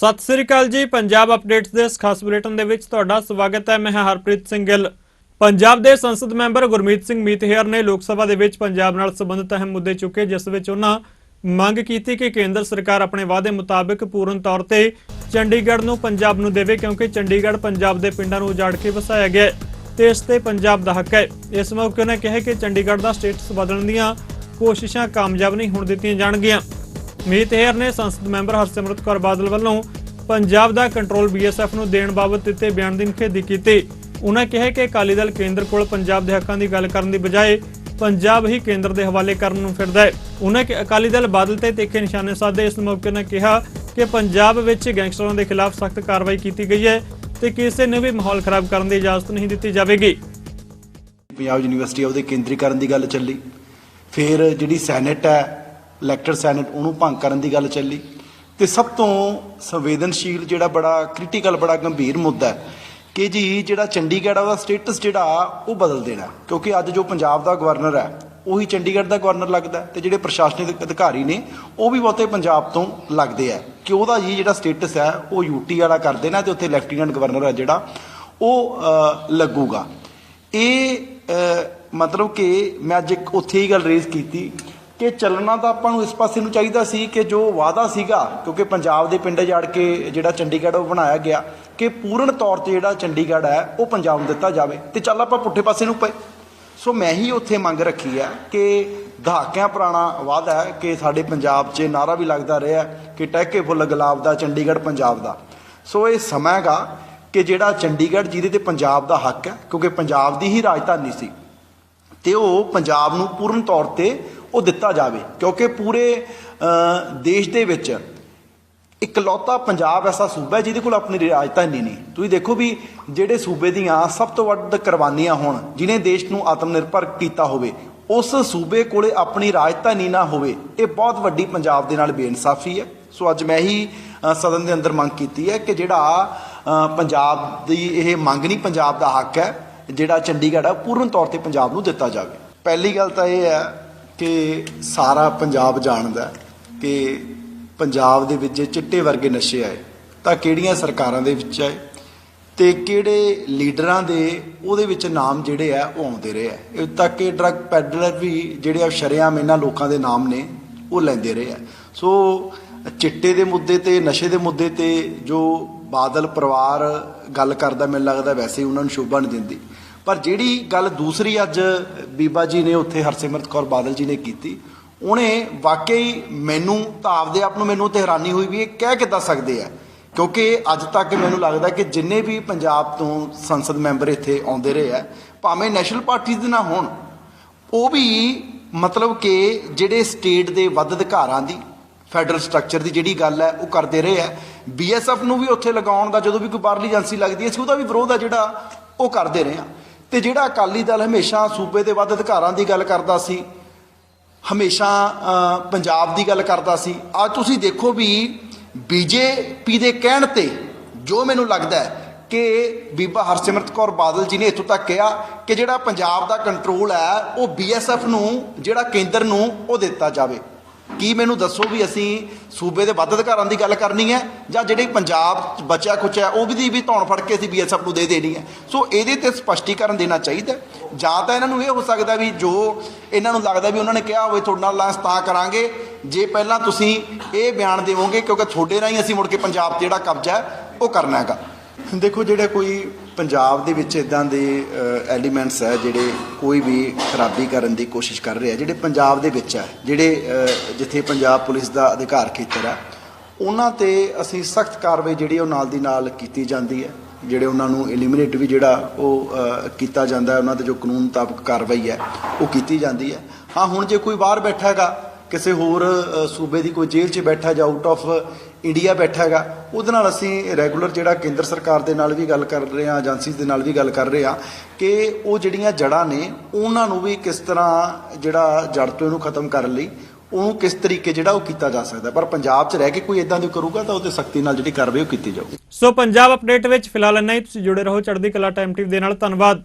ਸਤਿ ਸ੍ਰੀ ਅਕਾਲ ਜੀ, ਪੰਜਾਬ ਅਪਡੇਟਸ ਦੇ ਇਸ ਖਾਸ ਬੁਲੇਟਿਨ ਦੇ ਵਿੱਚ ਤੁਹਾਡਾ ਸਵਾਗਤ ਹੈ। ਮੈਂ ਹਾਂ ਹਰਪ੍ਰੀਤ ਸਿੰਘ ਗਿੱਲ। ਪੰਜਾਬ ਦੇ ਸੰਸਦ ਮੈਂਬਰ ਗੁਰਮੀਤ ਸਿੰਘ ਮੀਤਹਿਰ ਨੇ ਲੋਕ ਸਭਾ ਦੇ ਵਿੱਚ ਪੰਜਾਬ ਨਾਲ ਸੰਬੰਧਿਤ ਅਹਿਮ ਮੁੱਦੇ ਚੁੱਕੇ, ਜਿਸ ਵਿੱਚ ਉਹਨਾਂ ਮੰਗ ਕੀਤੀ ਕਿ ਕੇਂਦਰ ਸਰਕਾਰ ਆਪਣੇ ਵਾਅਦੇ ਮੁਤਾਬਕ ਪੂਰਨ ਤੌਰ ਤੇ ਚੰਡੀਗੜ੍ਹ ਨੂੰ ਪੰਜਾਬ ਨੂੰ ਦੇਵੇ, ਕਿਉਂਕਿ ਚੰਡੀਗੜ੍ਹ ਪੰਜਾਬ ਦੇ ਪਿੰਡਾਂ ਨੂੰ ਉਜਾੜ ਕੇ ਵਸਾਇਆ ਗਿਆ ਹੈ ਤੇ ਇਸ ਤੇ ਪੰਜਾਬ ਦਾ ਹੱਕ ਹੈ। ਇਸ ਮੌਕੇ ਉਹਨੇ ਕਿਹਾ ਕਿ ਚੰਡੀਗੜ੍ਹ ਦਾ ਸਟੇਟਸ ਬਦਲਣ ਦੀਆਂ ਕੋਸ਼ਿਸ਼ਾਂ ਕਾਮਯਾਬ ਨਹੀਂ ਹੋਣ ਦਿੱਤੀਆਂ ਜਾਣਗੀਆਂ। ਮੀਤ ਹੇਅਰ ਨੇ ਸੰਸਦ ਮੈਂਬਰ ਹਰਸਿਮਰਤ ਕੌਰ ਬਾਦਲ ਵੱਲੋਂ ਪੰਜਾਬ ਦਾ ਕੰਟਰੋਲ ਬੀਐਸਐਫ ਨੂੰ ਦੇਣ ਬਾਬਤ ਦਿੱਤੇ ਬਿਆਨ ਦੀ ਨਿਖੇਧੀ ਕੀਤੀ। ਉਹਨਾਂ ਕਿਹਾ ਕਿ ਅਕਾਲੀ ਦਲ ਕੇਂਦਰ ਕੋਲ ਪੰਜਾਬ ਦੇ ਹੱਕਾਂ ਦੀ ਗੱਲ ਕਰਨ ਦੀ ਬਜਾਏ ਪੰਜਾਬ ਹੀ ਕੇਂਦਰ ਦੇ ਹਵਾਲੇ ਕਰਨ ਨੂੰ ਫਿਰਦਾ ਹੈ। ਉਹਨਾਂ ਕਿ ਅਕਾਲੀ ਦਲ ਬਾਦਲ ਤੇ ਤਿੱਖੇ ਨਿਸ਼ਾਨੇ ਸਾਧੇ ਇਸ ਮੌਕੇ ਨੇ ਕਿਹਾ ਕਿ ਪੰਜਾਬ ਵਿੱਚ ਗੈਂਗਸਟਰਾਂ ਦੇ ਖਿਲਾਫ ਸਖਤ ਕਾਰਵਾਈ ਕੀਤੀ ਗਈ ਹੈ ਤੇ ਕਿਸੇ ਨੂੰ ਵੀ ਮਾਹੌਲ ਖਰਾਬ ਕਰਨ ਦੀ ਇਜਾਜ਼ਤ ਨਹੀਂ ਦਿੱਤੀ ਜਾਵੇਗੀ। ਪੰਜਾਬ ਯੂਨੀਵਰਸਿਟੀ ਉਹਦੇ ਕੇਂਦਰੀਕਰਨ ਦੀ ਗੱਲ ਚੱਲੀ। ਫਿਰ ਜਿਹੜੀ ਸੈਨੇਟ ਹੈ ਇਲੈਕਟਡ ਸੈਨੇਟ ਉਹਨੂੰ ਭੰਗ ਕਰਨ ਦੀ ਗੱਲ ਚੱਲੀ। ਤੇ ਸਭ ਤੋਂ ਸੰਵੇਦਨਸ਼ੀਲ ਜਿਹੜਾ ਬੜਾ ਕ੍ਰਿਟੀਕਲ ਬੜਾ ਗੰਭੀਰ ਮੁੱਦਾ ਹੈ ਕਿ ਜੀ ਜਿਹੜਾ ਚੰਡੀਗੜ੍ਹ ਆ ਉਹਦਾ ਸਟੇਟਸ ਜਿਹੜਾ ਉਹ ਬਦਲ ਦੇਣਾ ਕਿਉਂਕਿ ਅੱਜ ਜੋ ਪੰਜਾਬ ਦਾ ਗਵਰਨਰ ਹੈ ਉਹੀ ਚੰਡੀਗੜ੍ਹ ਦਾ ਗਵਰਨਰ ਲੱਗਦਾ ਹੈ ਤੇ ਜਿਹੜੇ ਪ੍ਰਸ਼ਾਸਨਿਕ ਅਧਿਕਾਰੀ ਨੇ ਉਹ ਵੀ ਬਹੁਤੇ ਪੰਜਾਬ ਤੋਂ ਲੱਗਦੇ ਆ ਕਿ ਉਹਦਾ ਜੀ ਜਿਹੜਾ ਸਟੇਟਸ ਹੈ ਉਹ ਯੂਟੀ ਵਾਲਾ ਕਰ ਦੇਣਾ ਤੇ ਉੱਥੇ ਲੈਫਟੀਨੈਂਟ ਗਵਰਨਰ ਹੈ ਜਿਹੜਾ ਉਹ ਅ, ਲੱਗੂਗਾ। ਇਹ ਮਤਲਬ ਕਿ ਮੈਂ ਅੱਜ ਇੱਕ ਉੱਥੇ ਹੀ ਗੱਲ ਰੇਜ਼ ਕੀਤੀ ਕਿ ਚੱਲਣਾ ਤਾਂ ਆਪਾਂ ਨੂੰ ਇਸ ਪਾਸੇ ਨੂੰ ਚਾਹੀਦਾ ਸੀ ਕਿ ਜੋ ਵਾਅਦਾ ਸੀਗਾ, ਕਿਉਂਕਿ ਪੰਜਾਬ ਦੇ ਪਿੰਡ ਜਾੜ ਕੇ ਜਿਹੜਾ ਚੰਡੀਗੜ੍ਹ ਉਹ ਬਣਾਇਆ ਗਿਆ, ਕਿ ਪੂਰਨ ਤੌਰ ਤੇ ਜਿਹੜਾ ਚੰਡੀਗੜ੍ਹ ਹੈ, ਉਹ ਪੰਜਾਬ ਨੂੰ ਦਿੱਤਾ ਜਾਵੇ ਤੇ ਚੱਲ ਆਪਾਂ ਪੁੱਠੇ ਪਾਸੇ ਨੂੰ ਪਏ। ਸੋ ਮੈਂ ਹੀ ਉੱਥੇ ਮੰਗ ਰੱਖੀ ਹੈ ਕਿ ਦਹਾਕਿਆਂ ਪੁਰਾਣਾ ਵਾਅਦਾ ਹੈ ਕਿ ਸਾਡੇ ਪੰਜਾਬ 'ਚ ਨਾਰਾ ਵੀ ਲੱਗਦਾ ਰਿਹਾ ਕਿ ਟਹਿਕੇ ਫੁੱਲ ਗੁਲਾਬ ਦਾ, ਚੰਡੀਗੜ੍ਹ ਪੰਜਾਬ ਦਾ। ਸੋ ਇਹ ਸਮਾਂ ਹੈਗਾ ਕਿ ਜਿਹੜਾ ਚੰਡੀਗੜ੍ਹ ਜਿਹਦੇ ਤੇ ਪੰਜਾਬ ਦਾ ਹੱਕ ਹੈ, ਕਿਉਂਕਿ ਪੰਜਾਬ ਦੀ ਹੀ ਰਾਜਧਾਨੀ ਸੀ। ਤੇ ਉਹ ਪੰਜਾਬ ਨੂੰ ਪੂਰਨ ਤੌਰ ਤੇ ਉਹ ਦਿੱਤਾ ਜਾਵੇ, ਕਿਉਂਕਿ ਪੂਰੇ ਦੇਸ਼ ਦੇ ਵਿੱਚ ਇਕਲੌਤਾ ਪੰਜਾਬ ਐਸਾ ਸੂਬਾ ਹੈ ਜਿਹਦੇ ਕੋਲ ਆਪਣੀ ਰਾਜਧਾਨੀ ਨਹੀਂ। ਤੁਸੀਂ ਦੇਖੋ ਵੀ ਜਿਹੜੇ ਸੂਬੇ ਦੀਆਂ ਸਭ ਤੋਂ ਵੱਧ ਕੁਰਬਾਨੀਆਂ ਹੋਣ, ਜਿਨੇ ਦੇਸ਼ ਨੂੰ ਆਤਮ ਨਿਰਭਰ ਕੀਤਾ ਹੋਵੇ, ਉਸ ਸੂਬੇ ਕੋਲੇ ਆਪਣੀ ਰਾਜਧਾਨੀ ਨਾ ਹੋਵੇ, ਇਹ ਬਹੁਤ ਵੱਡੀ ਪੰਜਾਬ ਦੇ ਨਾਲ ਬੇਇਨਸਾਫੀ ਹੈ। ਸੋ ਅੱਜ ਮੈਂ ਹੀ ਸਦਨ ਦੇ ਅੰਦਰ ਮੰਗ ਕੀਤੀ ਹੈ ਕਿ ਜਿਹੜਾ ਪੰਜਾਬ ਦੀ ਇਹ ਮੰਗ ਨਹੀਂ, ਪੰਜਾਬ ਦਾ ਹੱਕ ਹੈ, ਜਿਹੜਾ ਚੰਡੀਗੜ੍ਹ ਹੈ ਪੂਰਨ ਤੌਰ ਤੇ ਪੰਜਾਬ ਨੂੰ ਦਿੱਤਾ ਜਾਵੇ। ਪਹਿਲੀ ਗੱਲ ਤਾਂ ਇਹ ਹੈ ਕਿ ਸਾਰਾ ਪੰਜਾਬ ਜਾਣਦਾ ਕਿ ਪੰਜਾਬ ਦੇ ਵਿੱਚ ਜੇ ਚਿੱਟੇ ਵਰਗੇ ਨਸ਼ੇ ਆਏ। ਤਾਂ ਕਿਹੜੀਆਂ ਸਰਕਾਰਾਂ ਦੇ ਵਿੱਚ ਆਏ ਤੇ ਕਿਹੜੇ ਲੀਡਰਾਂ ਦੇ ਉਹਦੇ ਵਿੱਚ ਨਾਮ ਜਿਹੜੇ ਆ ਉਹ ਆਉਂਦੇ ਰਹੇ ਆ। ਇਹ ਤੱਕ ਕਿ ਡਰੱਗ ਪੈਡਲਰ ਵੀ ਜਿਹੜੇ ਆ ਸ਼ਰੇਆਮ ਇਹਨਾਂ ਲੋਕਾਂ ਦੇ ਨਾਮ ਨੇ, ਉਹ ਲੈਂਦੇ ਰਹੇ ਆ। ਸੋ ਚਿੱਟੇ ਦੇ ਮੁੱਦੇ ਤੇ, ਨਸ਼ੇ ਦੇ ਮੁੱਦੇ ਤੇ ਜੋ ਬਾਦਲ ਪਰਿਵਾਰ ਗੱਲ ਕਰਦਾ, ਮੈਨੂੰ ਲੱਗਦਾ ਵੈਸੇ ਹੀ ਉਹਨਾਂ ਨੂੰ ਸ਼ੋਭਾ ਨਹੀਂ ਦਿੰਦੀ। ਪਰ ਜਿਹੜੀ ਗੱਲ ਦੂਸਰੀ ਅੱਜ ਬੀਬਾ ਜੀ ਨੇ ਉੱਥੇ ਹਰਸਿਮਰਤ ਕੌਰ ਬਾਦਲ ਜੀ ਨੇ ਕੀਤੀ, ਉਹਨੇ ਵਾਕਈ ਮੈਨੂੰ ਤਾਂ ਆਪਦੇ ਆਪ ਨੂੰ ਮੈਨੂੰ ਤੇ ਹੈਰਾਨੀ ਹੋਈ ਵੀ ਇਹ ਕਹਿ ਕਿੱਦਾਂ ਸਕਦੇ ਆ? ਕਿਉਂਕਿ ਅੱਜ ਤੱਕ ਮੈਨੂੰ ਲੱਗਦਾ ਕਿ ਜਿੰਨੇ ਵੀ ਪੰਜਾਬ ਤੋਂ ਸੰਸਦ ਮੈਂਬਰ ਇੱਥੇ ਆਉਂਦੇ ਰਹੇ ਆ, ਭਾਵੇਂ ਨੈਸ਼ਨਲ ਪਾਰਟੀ ਦੇ ਨਾ ਹੋਣ, ਉਹ ਵੀ ਮਤਲਬ ਕਿ ਜਿਹੜੇ ਸਟੇਟ ਦੇ ਵੱਧ ਅਧਿਕਾਰਾਂ ਦੀ, ਫੈਡਰਲ ਸਟਰਕਚਰ ਦੀ ਜਿਹੜੀ ਗੱਲ ਹੈ, ਉਹ ਕਰਦੇ ਰਹੇ ਆ। ਬੀਐਸਐਫ ਨੂੰ ਵੀ ਉੱਥੇ ਲਗਾਉਣ ਦਾ ਜਦੋਂ ਵੀ ਕੋਈ ਬਾਹਰਲੀ ਏਜੰਸੀ ਲੱਗਦੀ ਹੈ, ਅਸੀਂ ਉਹਦਾ ਵੀ ਵਿਰੋਧ ਆ ਜਿਹੜਾ ਉਹ ਕਰਦੇ ਰਹੇ ਆ। ਤੇ ਜਿਹੜਾ ਅਕਾਲੀ ਦਲ ਹਮੇਸ਼ਾ ਸੂਬੇ ਦੇ ਵੱਧ ਅਧਿਕਾਰਾਂ ਦੀ ਗੱਲ ਕਰਦਾ ਸੀ, ਹਮੇਸ਼ਾ ਪੰਜਾਬ ਦੀ ਗੱਲ ਕਰਦਾ ਸੀ ਅੱਜ ਤੁਸੀਂ ਦੇਖੋ ਵੀ ਬੀਜੇਪੀ ਦੇ ਕਹਿਣ ਤੇ ਜੋ ਮੈਨੂੰ ਲੱਗਦਾ ਹੈ ਕਿ ਬੀਬਾ ਹਰਸਿਮਰਤ ਕੌਰ ਬਾਦਲ ਜੀ ਨੇ ਇੱਥੋਂ ਤੱਕ ਕਿਹਾ ਕਿ ਜਿਹੜਾ ਪੰਜਾਬ ਦਾ ਕੰਟਰੋਲ ਹੈ, ਉਹ ਬੀਐਸਐਫ ਨੂੰ, ਜਿਹੜਾ ਕੇਂਦਰ ਨੂੰ, ਉਹ ਦਿੱਤਾ ਜਾਵੇ। ਕੀ ਮੈਨੂੰ ਦੱਸੋ ਵੀ ਅਸੀਂ ਸੂਬੇ ਦੇ ਵੱਧ ਅਧਿਕਾਰਾਂ ਦੀ ਗੱਲ ਕਰਨੀ ਹੈ ਜਾਂ ਜਿਹੜੇ ਪੰਜਾਬ 'ਚ ਬਚਿਆ ਕੁਛ ਹੈ, ਉਹ ਵੀ ਵੀ ਧੌਣ ਫੜ ਕੇ ਅਸੀਂ ਬੀਐਸਐਫ ਨੂੰ ਦੇ ਦੇਣੀ ਹੈ। ਸੋ ਇਹਦੇ ਤੇ ਸਪਸ਼ਟੀਕਰਨ ਦੇਣਾ ਚਾਹੀਦਾ ਜਾਂ ਤਾਂ ਇਹਨਾਂ ਨੂੰ ਇਹ ਹੋ ਸਕਦਾ ਵੀ ਜੋ ਇਹਨਾਂ ਨੂੰ ਲੱਗਦਾ ਵੀ ਉਹਨਾਂ ਨੇ ਕਿਹਾ ਹੋਵੇ, ਤੁਹਾਡੇ ਨਾਲ ਲਾਂਸ ਤਾਂ ਕਰਾਂਗੇ। ਜੇ ਪਹਿਲਾਂ ਤੁਸੀਂ ਇਹ ਬਿਆਨ ਦੇਵੋਗੇ, ਕਿਉਂਕਿ ਤੁਹਾਡੇ ਰਾਹੀਂ ਅਸੀਂ ਮੁੜ ਕੇ ਪੰਜਾਬ ਤੇ ਜਿਹੜਾ ਕਬਜ਼ਾ ਹੈ, ਉਹ ਕਰਨਾ ਹੈਗਾ। ਦੇਖੋ, ਜਿਹੜਾ ਕੋਈ ਪੰਜਾਬ ਦੇ ਵਿੱਚ ਇਦਾਂ ਦੇ ਐਲੀਮੈਂਟਸ ਹੈ ਜਿਹੜੇ ਕੋਈ ਵੀ ਖਰਾਬੀ ਕਰਨ ਦੀ ਕੋਸ਼ਿਸ਼ ਕਰ ਰਿਹਾ, ਜਿਹੜੇ ਪੰਜਾਬ ਦੇ ਵਿੱਚ ਹੈ, ਜਿਹੜੇ ਜਿੱਥੇ ਪੰਜਾਬ ਪੁਲਿਸ ਦਾ ਅਧਿਕਾਰ ਖੇਤਰ ਹੈ, ਉਹਨਾਂ ਤੇ ਅਸੀਂ ਸਖਤ ਕਾਰਵਾਈ ਜਿਹੜੀ ਉਹ ਨਾਲ ਦੀ ਨਾਲ ਕੀਤੀ ਜਾਂਦੀ ਹੈ, ਜਿਹੜੇ ਉਹਨਾਂ ਨੂੰ ਐਲੀਮੀਨੇਟ ਵੀ ਜਿਹੜਾ ਉਹ ਕੀਤਾ ਜਾਂਦਾ ਹੈ, ਉਹਨਾਂ ਤੇ ਜੋ ਕਾਨੂੰਨ ਮੁਤਾਬਕ ਕਾਰਵਾਈ ਹੈ, ਉਹ ਕੀਤੀ ਜਾਂਦੀ ਹੈ। ਹਾਂ, ਹੁਣ ਜੇ ਕੋਈ ਬਾਹਰ ਬੈਠਾ ਹੈਗਾ ਕਿਸੇ ਹੋਰ ਸੂਬੇ ਦੀ ਕੋਈ ਜੇਲ੍ਹ 'ਚ ਬੈਠਾ ਜਾਂ ਆਊਟ ਆਫ ਇੰਡੀਆ ਬੈਠਾ ਹੈਗਾ, ਉਹਦੇ ਨਾਲ ਅਸੀਂ ਰੈਗੂਲਰ ਜਿਹੜਾ ਕੇਂਦਰ ਸਰਕਾਰ ਦੇ ਨਾਲ ਵੀ ਗੱਲ ਕਰ ਰਹੇ ਹਾਂ ਏਜੰਸੀਜ਼ ਦੇ ਨਾਲ ਵੀ ਗੱਲ ਕਰ ਰਹੇ ਹਾਂ ਕਿ ਉਹ ਜਿਹੜੀਆਂ ਜੜ੍ਹਾਂ ਨੇ, ਉਹਨਾਂ ਨੂੰ ਵੀ ਕਿਸ ਤਰ੍ਹਾਂ ਜਿਹੜਾ ਜੜ ਤੋਂ ਇਹਨੂੰ ਖਤਮ ਕਰਨ ਲਈ ਉਹਨੂੰ ਕਿਸ ਤਰੀਕੇ ਜਿਹੜਾ ਉਹ ਕੀਤਾ ਜਾ ਸਕਦਾ। ਪਰ ਪੰਜਾਬ 'ਚ ਰਹਿ ਕੇ ਕੋਈ ਇਦਾਂ ਦੀ ਕਰੂਗਾ ਤਾਂ ਉਹਦੇ ਸਖਤੀ ਨਾਲ ਜਿਹੜੀ ਕਾਰਵਾਈ ਉਹ ਕੀਤੀ ਜਾਊਗੀ ਸੋ ਪੰਜਾਬ ਅਪਡੇਟ ਵਿੱਚ ਫਿਲਹਾਲ ਇੰਨਾ ਹੀ। ਤੁਸੀਂ ਜੁੜੇ ਰਹੋ ਚੜ੍ਹਦੀ ਕਲਾ ਟਾਈਮ ਟੀਵੀ ਦੇ ਨਾਲ। ਧੰਨਵਾਦ।